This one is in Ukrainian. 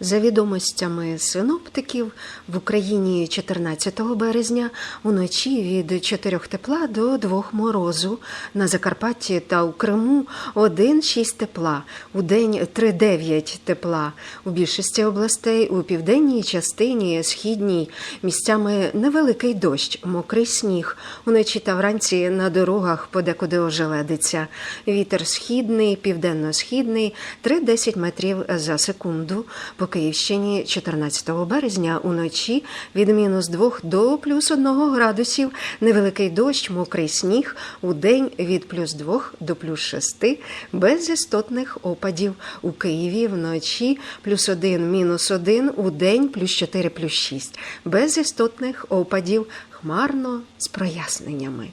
За відомостями синоптиків, в Україні 14 березня уночі від 4 тепла до 2 морозу, на Закарпатті та у Криму 1-6 тепла, у день 3-9 тепла. У більшості областей у південній частині, східній місцями невеликий дощ, мокрий сніг. Уночі та вранці на дорогах подекуди ожеледиться. Вітер східний, південно-східний 3-10 метрів за секунду. Київщині 14 березня уночі від мінус 2 до плюс 1 градусів. Невеликий дощ, мокрий сніг. У день від плюс 2 до плюс 6 без істотних опадів. У Києві вночі плюс 1, мінус 1, у день плюс 4, плюс 6. Без істотних опадів. Хмарно з проясненнями.